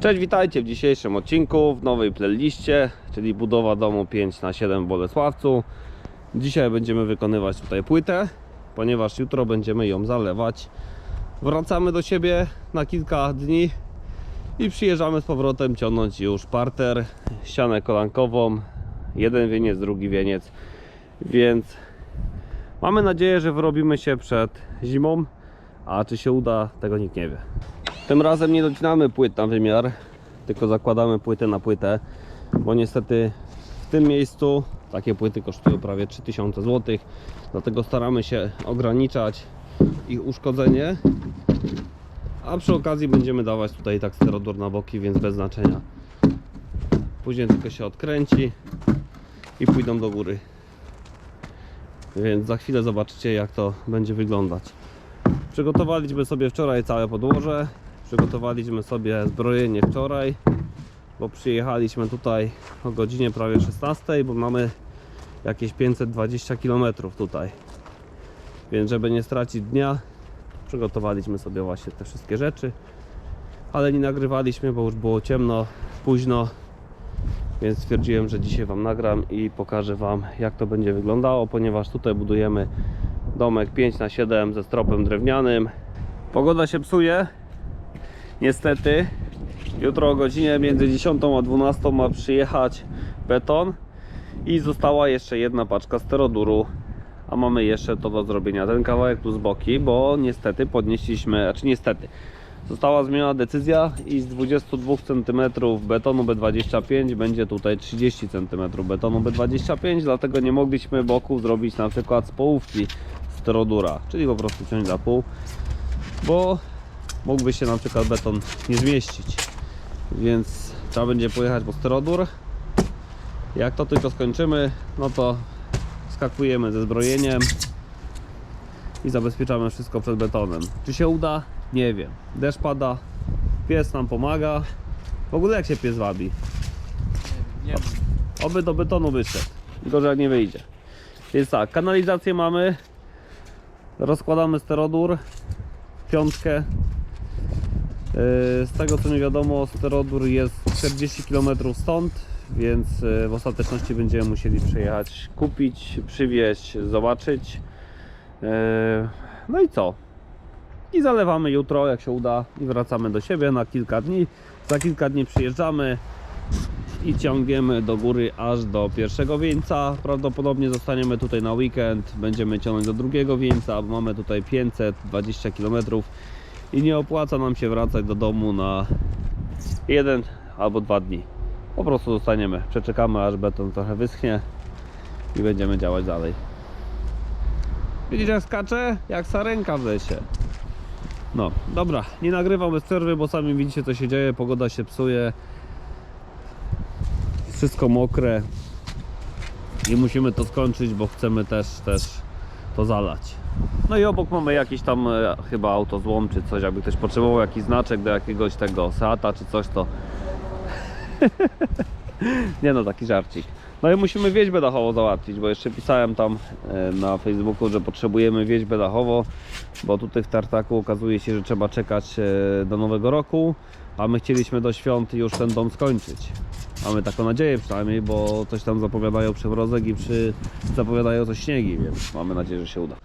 Cześć, witajcie w dzisiejszym odcinku w nowej playliście, czyli budowa domu 5 na 7 w Bolesławcu. Dzisiaj będziemy wykonywać tutaj płytę, ponieważ jutro będziemy ją zalewać. Wracamy do siebie na kilka dni i przyjeżdżamy z powrotem ciągnąć już parter, ścianę kolankową, jeden wieniec, drugi wieniec, więc mamy nadzieję, że wyrobimy się przed zimą, a czy się uda, tego nikt nie wie. Tym razem nie docinamy płyt na wymiar, tylko zakładamy płytę na płytę, bo niestety w tym miejscu takie płyty kosztują prawie 3000 zł, dlatego staramy się ograniczać ich uszkodzenie, a przy okazji będziemy dawać tutaj tak sterodur na boki, więc bez znaczenia. Później tylko się odkręci i pójdą do góry. Więc za chwilę zobaczycie jak to będzie wyglądać. Przygotowaliśmy sobie wczoraj całe podłoże. Przygotowaliśmy sobie zbrojenie wczoraj, bo przyjechaliśmy tutaj o godzinie prawie 16, bo mamy jakieś 520 km tutaj. Więc żeby nie stracić dnia, przygotowaliśmy sobie właśnie te wszystkie rzeczy. Ale nie nagrywaliśmy, bo już było ciemno, późno. Więc stwierdziłem, że dzisiaj Wam nagram i pokażę Wam jak to będzie wyglądało, ponieważ tutaj budujemy domek 5 na 7 ze stropem drewnianym. Pogoda się psuje. Niestety. Jutro o godzinie między 10 a 12 ma przyjechać beton i została jeszcze jedna paczka steroduru. A mamy jeszcze to do zrobienia. Ten kawałek plus boki, bo niestety podnieśliśmy, znaczy niestety. Została zmieniona decyzja i z 22 cm betonu B25 będzie tutaj 30 cm betonu B25, dlatego nie mogliśmy boku zrobić na przykład z połówki sterodura, czyli po prostu ciąć za pół, bo mógłby się na przykład beton nie zmieścić. Więc trzeba będzie pojechać po sterodur. Jak to tylko skończymy, no to skakujemy ze zbrojeniem i zabezpieczamy wszystko przed betonem. Czy się uda? Nie wiem. Deszcz pada, pies nam pomaga. W ogóle jak się pies wabi? Nie wiem. Oby do betonu wyszedł. Gorzej jak nie wyjdzie. Więc tak, kanalizację mamy. Rozkładamy sterodur. Piątkę. Yy, Z tego co mi wiadomo, sterodur jest 40 km stąd, więc yy, w ostateczności będziemy musieli przyjechać, kupić, przywieźć, zobaczyć. Yy, No i co? I zalewamy jutro, jak się uda, i wracamy do siebie na kilka dni. Za kilka dni przyjeżdżamy i ciągniemy do góry aż do pierwszego wieńca. Prawdopodobnie zostaniemy tutaj na weekend, będziemy ciągnąć do drugiego wieńca, bo mamy tutaj 520 km i nie opłaca nam się wracać do domu na jeden albo dwa dni. Po prostu zostaniemy, przeczekamy aż beton trochę wyschnie i będziemy działać dalej. Widzisz jak skacze? Jak sarenka w lesie. No, dobra, nie nagrywam bez przerwy, bo sami widzicie co się dzieje, pogoda się psuje wszystko mokre i musimy to skończyć, bo chcemy też, też to zalać. No i obok mamy jakiś tam e, chyba autozłom czy coś, jakby ktoś potrzebował jakiś znaczek do jakiegoś tego Seata czy coś to nie no, taki żarcik. No i musimy wieźbę dachową załatwić, bo jeszcze pisałem tam e, na Facebooku, że potrzebujemy wieźbę dachową, bo tutaj w Tartaku okazuje się, że trzeba czekać e, do nowego roku, a my chcieliśmy do świąt już ten dom skończyć. Mamy taką nadzieję przynajmniej, bo coś tam zapowiadają przymrozek i przy... zapowiadają coś śniegi, więc mamy nadzieję, że się uda.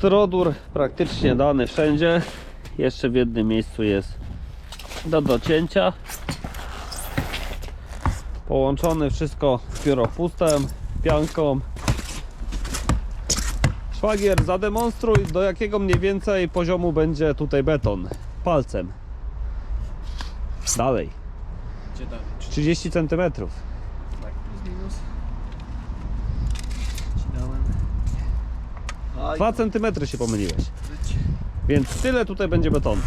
Sterodur praktycznie dany wszędzie. Jeszcze w jednym miejscu jest do docięcia. Połączony wszystko z piorofustem, pianką. Szwagier, zademonstruj do jakiego mniej więcej poziomu będzie tutaj beton. Palcem. Dalej. Gdzie dalej? 30 cm. 2 cm się pomyliłeś. Więc tyle tutaj będzie betonu.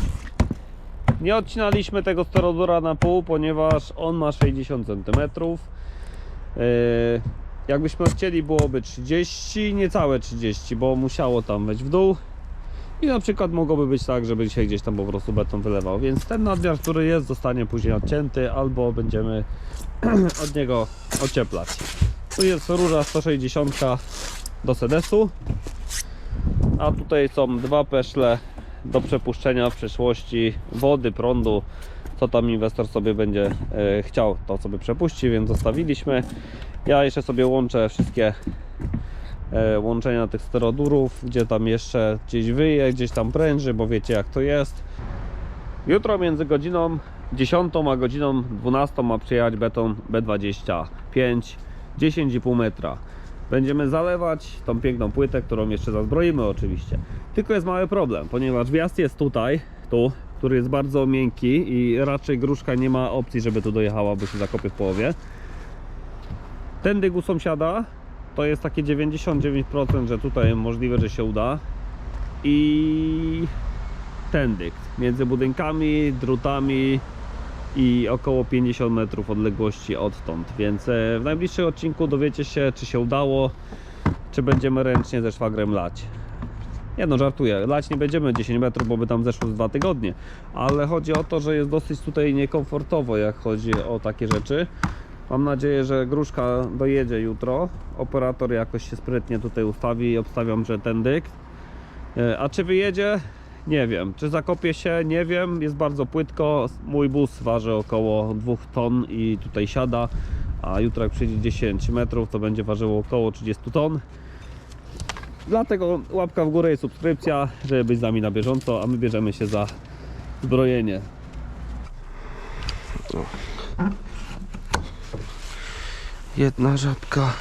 Nie odcinaliśmy tego sterodura na pół, ponieważ on ma 60 cm. Yy, jakbyśmy chcieli byłoby 30, niecałe 30, bo musiało tam wejść w dół. I na przykład mogłoby być tak, żeby się gdzieś tam po prostu beton wylewał. Więc ten nadmiar, który jest, zostanie później odcięty, albo będziemy od niego ocieplać. Tu jest rura 160 do sedesu. A tutaj są dwa peszle do przepuszczenia w przyszłości wody, prądu, co tam inwestor sobie będzie e, chciał, to sobie przepuści, więc zostawiliśmy. Ja jeszcze sobie łączę wszystkie e, łączenia tych sterodurów, gdzie tam jeszcze gdzieś wyje, gdzieś tam pręży, bo wiecie jak to jest. Jutro między godziną 10 a godziną 12 ma przyjechać beton B25 10,5 metra. Będziemy zalewać tą piękną płytę, którą jeszcze zazbroimy oczywiście. Tylko jest mały problem, ponieważ wjazd jest tutaj, tu, który jest bardzo miękki i raczej gruszka nie ma opcji, żeby tu dojechała, bo się zakopie w połowie. Ten dygu sąsiada to jest takie 99%, że tutaj możliwe, że się uda. I ten dyg między budynkami, drutami i około 50 metrów odległości odtąd. Więc e, w najbliższym odcinku dowiecie się, czy się udało, czy będziemy ręcznie ze szwagrem lać. Nie no, żartuję. Lać nie będziemy 10 metrów, bo by tam zeszło z dwa tygodnie. Ale chodzi o to, że jest dosyć tutaj niekomfortowo, jak chodzi o takie rzeczy. Mam nadzieję, że gruszka dojedzie jutro. Operator jakoś się sprytnie tutaj ustawi i obstawiam, że ten dyk. E, A czy wyjedzie? Nie wiem. Czy zakopie się? Nie wiem. Jest bardzo płytko. Mój bus waży około 2 ton i tutaj siada. A jutro jak przyjdzie 10 metrów, to będzie ważyło około 30 ton. Dlatego łapka w górę i subskrypcja, żeby być z nami na bieżąco, a my bierzemy się za zbrojenie. Jedna żabka.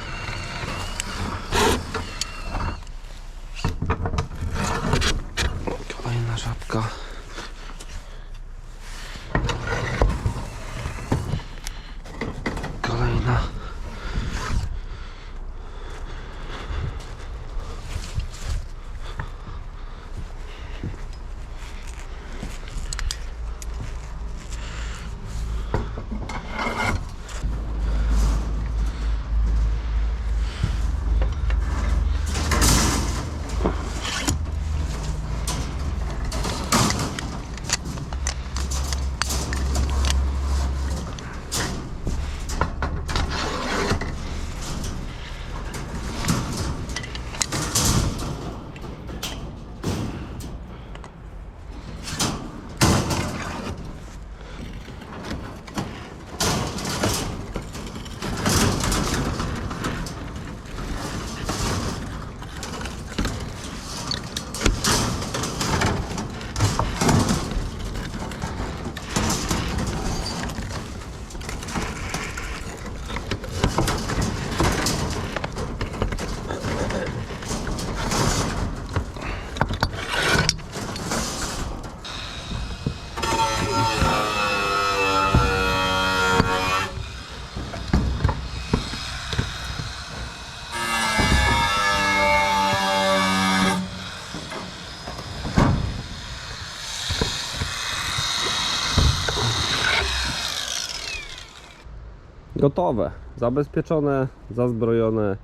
Gotowe, zabezpieczone, zazbrojone,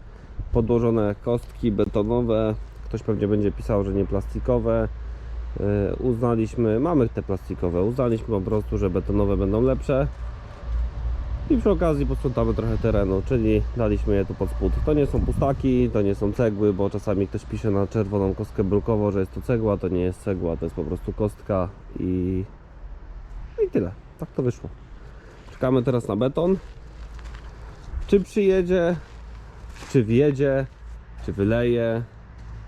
podłożone kostki betonowe. Ktoś pewnie będzie pisał, że nie plastikowe. Yy, Uznaliśmy, mamy te plastikowe, uznaliśmy po prostu, że betonowe będą lepsze. I przy okazji posprzątamy trochę terenu, czyli daliśmy je tu pod spód. To nie są pustaki, to nie są cegły, bo czasami ktoś pisze na czerwoną kostkę brukową, że jest to cegła, to nie jest cegła, to jest po prostu kostka i, i tyle. Tak to wyszło. Czekamy teraz na beton. Czy przyjedzie, czy wjedzie, czy wyleje?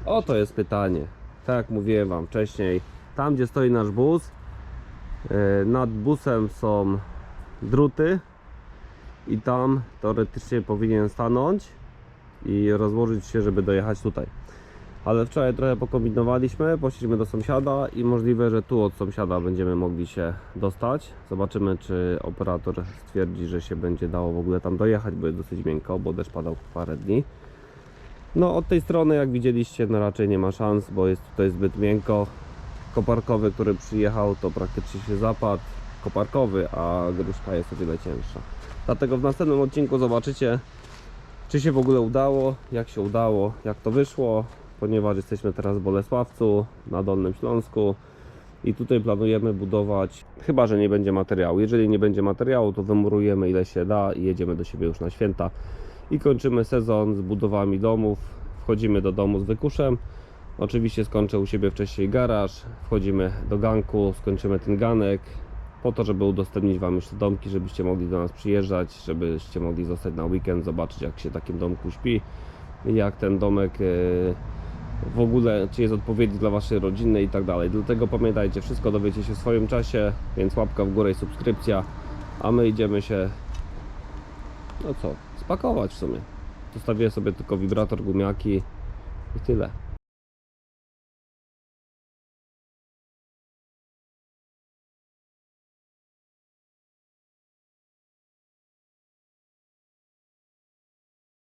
Oto jest pytanie. Tak jak mówiłem Wam wcześniej, tam gdzie stoi nasz bus, yy, nad busem są druty i tam teoretycznie powinien stanąć i rozłożyć się, żeby dojechać tutaj. Ale wczoraj trochę pokombinowaliśmy, poszliśmy do sąsiada i możliwe, że tu od sąsiada będziemy mogli się dostać. Zobaczymy, czy operator stwierdzi, że się będzie dało w ogóle tam dojechać, bo jest dosyć miękko, bo deszcz padał parę dni. No od tej strony, jak widzieliście, no raczej nie ma szans, bo jest tutaj zbyt miękko. koparkowy, który przyjechał, to praktycznie się zapadł. Koparkowy, a gruszka jest o wiele cięższa. Dlatego w następnym odcinku zobaczycie, czy się w ogóle udało, jak się udało, jak to wyszło, ponieważ jesteśmy teraz w Bolesławcu, na Dolnym Śląsku i tutaj planujemy budować, chyba że nie będzie materiału. Jeżeli nie będzie materiału, to wymurujemy ile się da i jedziemy do siebie już na święta i kończymy sezon z budowami domów. Wchodzimy do domu z wykuszem. Oczywiście skończę u siebie wcześniej garaż, wchodzimy do ganku, skończymy ten ganek po to, żeby udostępnić Wam te domki, żebyście mogli do nas przyjeżdżać, żebyście mogli zostać na weekend, zobaczyć jak się takim domku śpi jak ten domek e, w ogóle, czy jest odpowiedni dla Waszej rodziny i tak dalej. Dlatego pamiętajcie, wszystko dowiecie się w swoim czasie, więc łapka w górę i subskrypcja, a my idziemy się, no co, spakować w sumie. Zostawię sobie tylko wibrator, gumiaki i tyle.